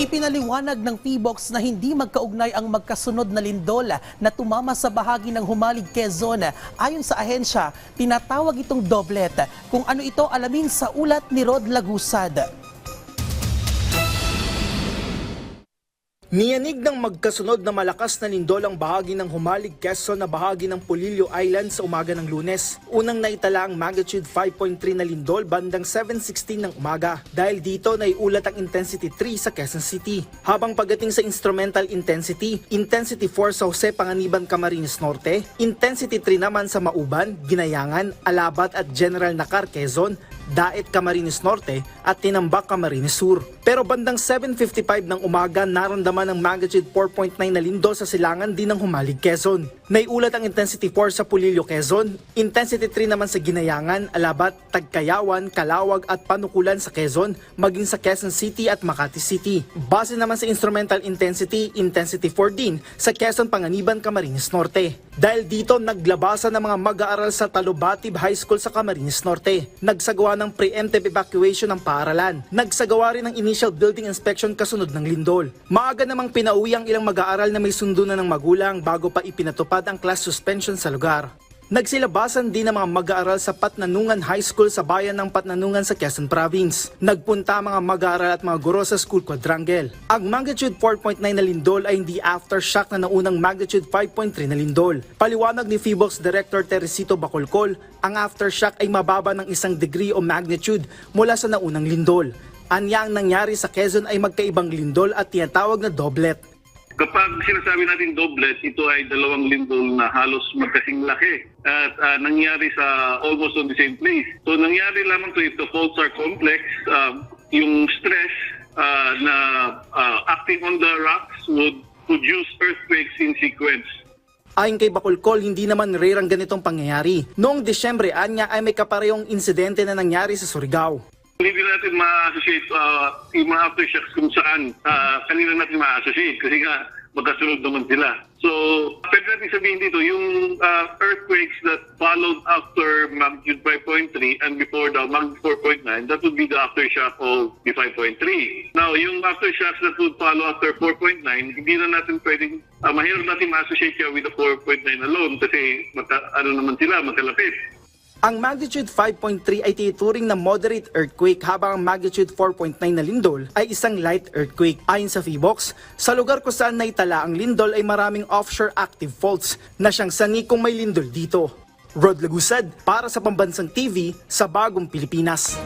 Ipinaliwanag ng PBOX na hindi magkaugnay ang magkasunod na lindol na tumama sa bahagi ng Humalig, Quezon. Ayon sa ahensya, tinatawag itong doblet. Kung ano ito alamin sa ulat ni Rod Lagusad. Niyanig ng magkasunod na malakas na lindol ang bahagi ng Humalig, Quezon na bahagi ng Polillo Island sa umaga ng lunes. Unang naitala ang magnitude 5.3 na lindol bandang 7.16 ng umaga. Dahil dito naiulat ang intensity 3 sa Quezon City. Habang pagdating sa instrumental intensity, intensity 4 sa Jose Panganiban, Camarines Norte, intensity 3 naman sa Mauban, Ginayangan, Alabat at General Nakar, Quezon, Daet Camarines Norte at Tinambak Camarines Sur. Pero bandang 7.55 ng umaga naramdaman ng magnitude 4.9 na lindol sa silangan din ng Humalig, Quezon. Naiulat ang intensity 4 sa Pulillo, Quezon, intensity 3 naman sa Ginayangan, Alabat, Tagkayawan, Kalawag at Panukulan sa Quezon, maging sa Quezon City at Makati City. Base naman sa instrumental intensity, intensity 4 din sa Quezon Panganiban, Camarines Norte. Dahil dito naglabasan ng mga mag-aaral sa Talubatib High School sa Camarines Norte. Nagsagawa ng preemptive evacuation ng paaralan. Nagsagawa rin ng initial building inspection kasunod ng lindol. Maaga namang pinauwi ang ilang mag-aaral na may sundo na ng magulang bago pa ipinatupad ang class suspension sa lugar. Nagsilabasan din ang mga mag-aaral sa Patnanungan High School sa bayan ng Patnanungan sa Quezon Province. Nagpunta mga mag-aaral at mga guro sa school quadrangle. Ang magnitude 4.9 na lindol ay hindi aftershock na naunang magnitude 5.3 na lindol. Paliwanag ni PHIVOX Director Teresito Bacolcol, ang aftershock ay mababa ng isang degree o magnitude mula sa naunang lindol. Anya ang nangyari sa Quezon ay magkaibang lindol at tinatawag na doblet. Kapag sinasabi natin doblet, ito ay dalawang lindol na halos magkasing laki at ah, nangyari sa almost on the same place. So nangyari lamang to ito, faults are complex. Ah, yung stress ah, na ah, acting on the rocks would produce earthquakes in sequence. Ayon kay Bacolcol, hindi naman rare ang ganitong pangyayari. Noong Desyembre, anya ay may kaparehong insidente na nangyari sa Surigao. Hindi natin ma-associate uh, yung mga aftershocks kung saan uh, kanina natin ma-associate kasi nga magkasunod naman sila. So, pwede natin sabihin dito, yung uh, earthquakes that followed after magnitude 5.3 and before the magnitude 4.9, that would be the aftershock of the 5.3. Now, yung aftershocks that would follow after 4.9, hindi na natin pwedeng, uh, mahirap natin ma-associate with the 4.9 alone kasi mata, ano naman sila, magkalapit. Ang magnitude 5.3 ay tinuturing na moderate earthquake habang ang magnitude 4.9 na lindol ay isang light earthquake. Ayon sa PHIVOX, sa lugar kung saan naitala ang lindol ay maraming offshore active faults na siyang sani kung may lindol dito. Rod Lagusad para sa Pambansang TV sa Bagong Pilipinas.